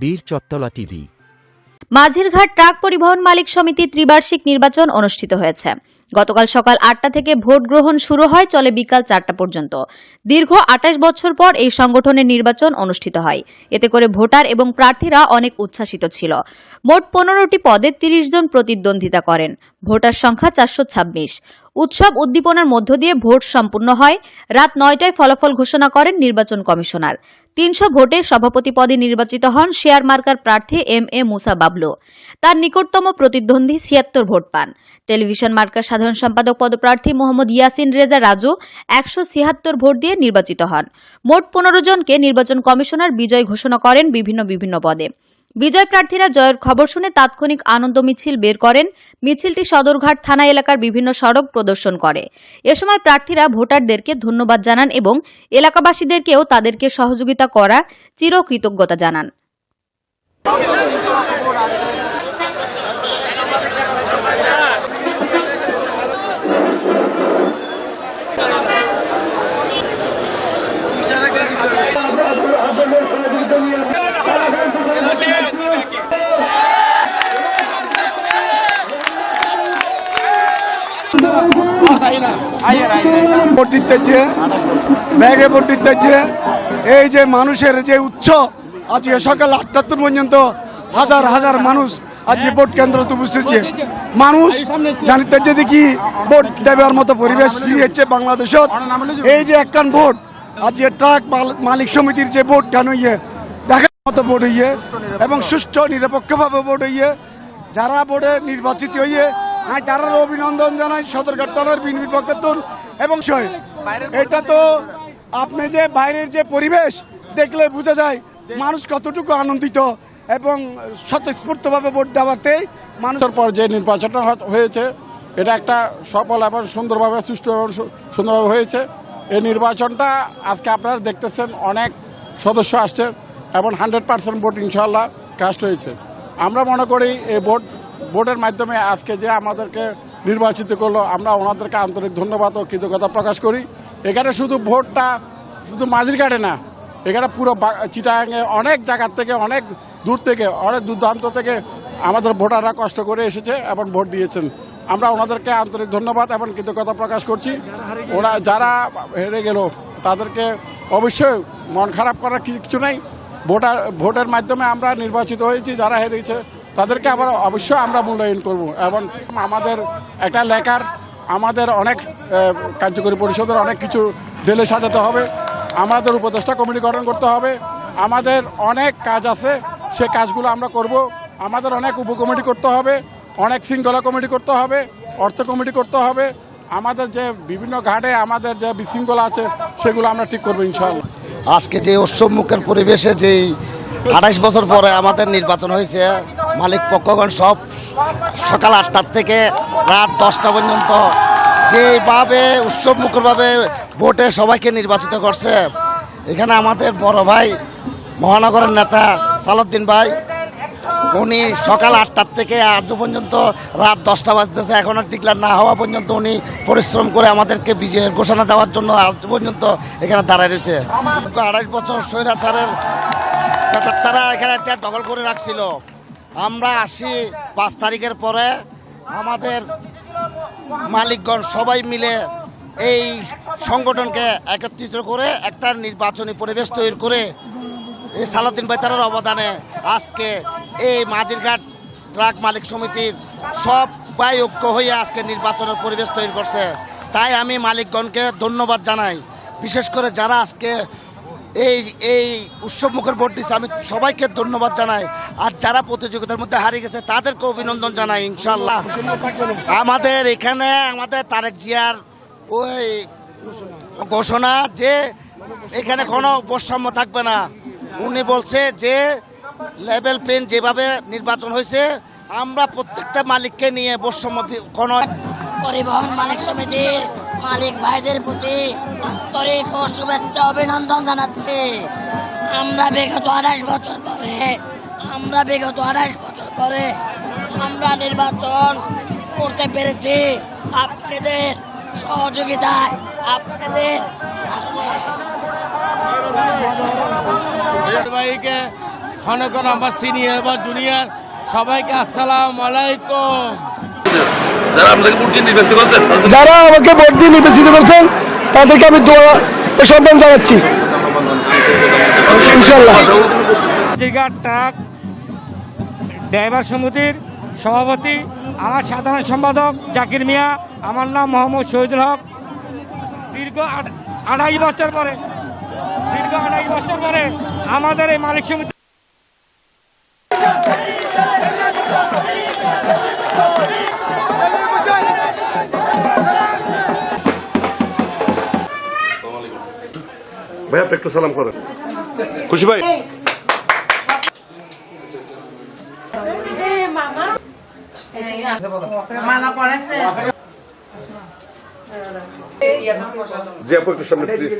বীর চত্তলা TV. মাঝেরঘাট truck পরিবহন মালিক সমিতি ত্রিবার্ষিক নির্বাচন অনুষ্ঠিত হয়েছে। গতকাল সকাল আটটা থেকে ভোট গ্রহণ শুরু হয়, চলে বিকাল চারটা পর্যন্ত। দীর্ঘ আঠাশ বছর পর এই সংগঠনের নির্বাচন অনুষ্ঠিত হয়। এতে করে ভোটার এবং প্রার্থীরা অনেক উচ্ছ্বাসিত ছিল। মোট পনেরোটি পদে তিরিশ জন প্রতিদ্বন্দ্বিতা করেন। ভোটার সংখ্যা চারশো ছাব্বিশ। উৎসব উদ্দীপনার মধ্য দিয়ে ভোট সম্পূর্ণ হয়। রাত নয়টায় ফলাফল ঘোষণা করেন নির্বাচন কমিশনার। তিনশো ভোটে সভাপতি পদে নির্বাচিত হন শেয়ার মার্কার প্রার্থী এম এ মুসা বাবলু। তার নিকটতম প্রতিদ্বন্দ্বী ছিয়াত্তর ভোট পান। টেলিভিশন মার্কার সাধারণ সম্পাদক পদপ্রার্থী মোহাম্মদ ইয়াসিন রেজা রাজু একশো ছিয়াত্তর ভোট দিয়ে নির্বাচিত হন। মোট পনেরো জনকে নির্বাচন কমিশনার বিজয় ঘোষণা করেন বিভিন্ন বিভিন্ন পদে। বিজয় প্রার্থীরা জয়ের খবর শুনে তাৎক্ষণিক আনন্দ মিছিল বের করেন। মিছিলটি সদরঘাট থানা এলাকার বিভিন্ন সড়ক প্রদর্শন করে। এ সময় প্রার্থীরা ভোটারদেরকে ধন্যবাদ জানান এবং এলাকাবাসীদেরকেও তাদেরকে সহযোগিতা করা চিরকৃতজ্ঞতা জানান। ভোট ব্যাগে ভোট দিতেছে এই যে মানুষের যে উৎস আজকে সকাল আটটা পর্যন্ত হাজার হাজার মানুষ আজকে ভোট কেন্দ্র তো বুঝতেছে মানুষ জানিতে যে কি ভোট দেবার মতো পরিবেশ দিয়েছে বাংলাদেশত। এই যে একখান ভোট, আজকে ট্রাক মালিক সমিতির যে ভোট কেন ইয়ে দেখার মতো ভোট হইয়ে, এবং সুষ্ঠু নিরপেক্ষভাবে ভোট হইয়ে, যারা বোর্ডে নির্বাচিত হইয়ে আমি তারা অভিনন্দন জানাই সদরঘাট থানার বিনবির পক্ষতুন এবং সই এটা তো আপনি যে বাইরের যে পরিবেশ দেখলে বোঝা যায় মানুষ কতটুকু আনন্দিত এবং স্বতঃস্ফূর্তভাবে ভোট দেওয়াতে মানুষের পর যে নির্বাচনটা হয়েছে। এটা একটা সফল এবং সুন্দরভাবে সুষ্ঠু এবং সুন্দরভাবে হয়েছে। এই নির্বাচনটা আজকে আপনারা দেখতেছেন, অনেক সদস্য আসছে এবং হান্ড্রেড পার্সেন্ট ভোট ইনশাল্লাহ কাস্ট হয়েছে। আমরা মনে করি এই ভোট ভোটের মাধ্যমে আজকে যে আমাদেরকে নির্বাচিত করল, আমরা ওনাদেরকে আন্তরিক ধন্যবাদ ও কৃতজ্ঞতা প্রকাশ করি। এখানে শুধু ভোটটা শুধু মাঝিরঘাটে না, এখানে পুরো চিটাগাঙে অনেক জায়গার থেকে, অনেক দূর থেকে, অনেক দুর্দান্ত থেকে আমাদের ভোটাররা কষ্ট করে এসেছে এবং ভোট দিয়েছেন। আমরা ওনাদেরকে আন্তরিক ধন্যবাদ এবং কৃতজ্ঞতা প্রকাশ করছি। ওরা যারা হেরে গেল, তাদেরকে অবশ্যই মন খারাপ করার কিছু নাই। ভোটার ভোটের মাধ্যমে আমরা নির্বাচিত হয়েছি, যারা হেরেছে তাদেরকে আবার অবশ্যই আমরা মূল্যায়ন করব। এবং আমাদের একটা লেখার আমাদের অনেক কার্যকরী পরিষদের অনেক কিছু ঢেলে সাজাতে হবে। আমাদের উপদেষ্টা কমিটি গঠন করতে হবে। আমাদের অনেক কাজ আছে, সে কাজগুলো আমরা করব। আমাদের অনেক উপকমিটি করতে হবে, অনেক শৃঙ্খলা কমিটি করতে হবে, অর্থ কমিটি করতে হবে। আমাদের যে বিভিন্ন ঘাটে আমাদের যে বিশৃঙ্খলা আছে, সেগুলো আমরা ঠিক করব ইনশাআল্লাহ। আজকে যে উৎসবমুখের পরিবেশে যেই আঠাইশ বছর পরে আমাদের নির্বাচন হয়েছে মালিক পক্ষগণ সব সকাল আটটার থেকে রাত দশটা পর্যন্ত যেভাবে উৎসবমুখরভাবে ভোটে সবাইকে নির্বাচিত করছে, এখানে আমাদের বড় ভাই, মহানগরের নেতা সালুদ্দিন ভাই, উনি সকাল আটটার থেকে আজ পর্যন্ত রাত দশটা বাজতেছে এখনও ডিক্লার না হওয়া পর্যন্ত উনি পরিশ্রম করে আমাদেরকে বিজয়ের ঘোষণা দেওয়ার জন্য আজ পর্যন্ত এখানে দাঁড়ায় রয়েছে। আড়াই বছর স্বৈরাচারের তারা এখানে একটা ডবল করে রাখছিল। আমরা আসি পাঁচ তারিখের পরে। আমাদের মালিকগণ সবাই মিলে এই সংগঠনকে একত্রিত করে একটা নির্বাচনী পরিবেশ তৈরি করে এই সালাউদ্দিন বেতারের অবদানে আজকে এই মাঝিরঘাট ট্রাক মালিক সমিতির সবাই ঐক্য হয়ে আজকে নির্বাচনের পরিবেশ তৈরি করছে। তাই আমি মালিকগণকে ধন্যবাদ জানাই। বিশেষ করে যারা আজকে এই এই উৎসবমুখের ভোট দিচ্ছে আমি সবাইকে ধন্যবাদ জানাই। আর যারা প্রতিযোগিতার মধ্যে হারিয়ে গেছে, তাদেরকে অভিনন্দন জানাই ইনশাল্লাহ আমাদের এখানে আমাদের তারেক জিয়ার ওই ঘোষণা যে এখানে কোনো বৈষম্য থাকবে না। উনি বলছে যে লেভেল পেন যেভাবে নির্বাচন হয়েছে, আমরা প্রত্যেকটা মালিককে নিয়ে বৈষম্য কোনো পরিবহন, মালিক সমিতির মালিক ভাইদের প্রতি আন্তরিক ও শুভেচ্ছা, অভিনন্দন জানাচ্ছি। আমরা বিগত আঠাশ বছর পরে, আমরা বিগত আঠাশ বছর পরে আমরা নির্বাচন করতে পেরেছি। আপনাদের সহযোগিতায়, আপনাদের ভাইকে খনকর আমার সিনিয়র বা জুনিয়র, সবাইকে আসসালাম আলাইকুম। যারা আমাকে ভোট দিয়ে নির্বাচিত করছেন তাদেরকে আমি দোয়া সম্মান জানাচ্ছি। ইনশাল্লাহ ট্রাক ড্রাইভার সমিতির সভাপতি আমার সাধারণ সম্পাদক জাকির মিয়া আমার নাম মোহাম্মদ শহীদুল হক। দীর্ঘ আড়াই বছর পরে দীর্ঘ আড়াই বছর পরে আমাদের এই মালিক সমিতি ভাই আপনি একটু সালাম করেন। খুশি ভাই? জি আপু একটু সামনে প্লিজ